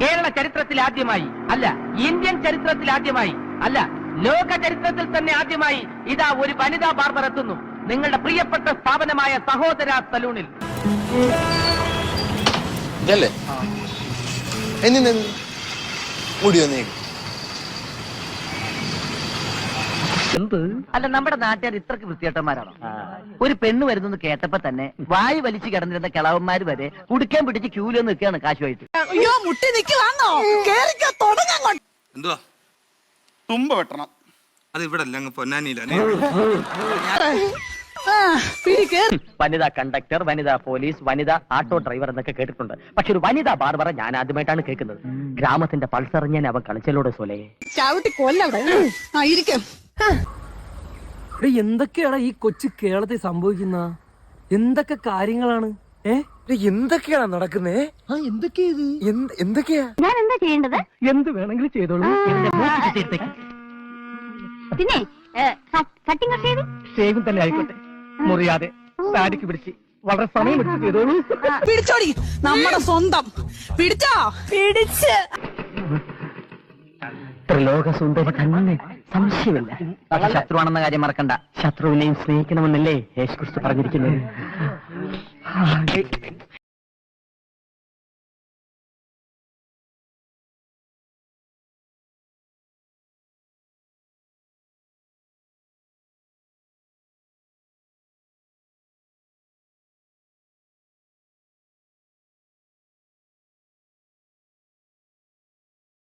കേരള ചരിത്രത്തിൽ ആദ്യമായി അല്ല ഇന്ത്യൻ ചരിത്രത്തിൽ ആദ്യമായി അല്ല ലോക ചരിത്രത്തിൽ തന്നെ ആദ്യമായി ഇതാ ഒരു വനിതാ ബാർബർ എത്തുന്നു നിങ്ങളുടെ പ്രിയപ്പെട്ട സ്ഥാപനമായ സഹോദര സലൂണിൽ. ഇതല്ലേ? മുടി വന്നേക്ക് എന്ത്? അല്ല നമ്മുടെ നാട്ടുകാർ ഇത്രക്ക് വൃത്തിയേട്ടന്മാരാണോ ഒരു പെണ്ണ് വരുന്നെന്ന് കേട്ടപ്പോ തന്നെ വായി വലിച്ചു കിടന്നിരുന്ന കിളവന്മാര് വരെ കുടിക്കാൻ പിടിച്ച് ക്യൂലോ നിൽക്കുകയാണ് കാശുമായിട്ട്. അയ്യോ മുട്ടി നിക്കുവാന്നോ? കേറിക്കോ തുടങ്ങാൻ എന്തുവാ? തുമ്പ വെട്ടണം. അത് ഇവിടെ അല്ല? അങ്ങ് പൊന്നാനിയില്ല പിടി കേറി. വനിതാ കണ്ടക്ടർ വനിതാ പോലീസ് വനിതാ ആട്ടോ ഡ്രൈവർ എന്നൊക്കെ കേട്ടിട്ടുണ്ട്. പക്ഷെ ഒരു വനിതാ ബാർബറ ഞാൻ ആദ്യമായിട്ടാണ് കേൾക്കുന്നത്. ഗ്രാമത്തിന്റെ പൾസറിഞ്ഞാൻ ഞാൻ അവൻ കളിച്ചലോടെ സോലേ. ചവിട്ടി കൊല്ലവിടെ. ആ ഇരിക്കും. എടേ, എന്തൊക്കെയാടാ ഈ കൊച്ചു കേരളത്തിൽ സംഭവിക്കുന്ന? എന്തൊക്കെ കാര്യങ്ങളാണ്? ഏ? എന്തൊക്കെയാണ് നടക്കുന്നേ? ആ എന്തൊക്കെയാ ഇത്? എന്ത് എന്തൊക്കെയാ? ഞാൻ എന്താ ചെയ്യേണ്ടത്? എന്ത് വേണമെങ്കിലും ചെയ്തോളൂ. പിന്നെ കട്ടിങ് ചെയ്ത്? ഷേവിംഗ് തന്നെ ആയിക്കോട്ടെ. മുറിയാതെ. താടിക്ക് പിടിച്ച്. വളരെ സമയം പിടിച്ച് ചെയ്തോളൂ. പിടിച്ചോടി. നമ്മുടെ സ്വന്തം. പിടിച്ചോ? പിടിച്ച്. ത്രിലോക സുന്ദരി തന്നെ സംശയമില്ല ശത്രുവാണെന്ന കാര്യം മറക്കണ്ട. ശത്രുവിനെയും സ്നേഹിക്കണമെന്നല്ലേ യേശുക്രിസ്തു പറഞ്ഞിരിക്കുന്നത്?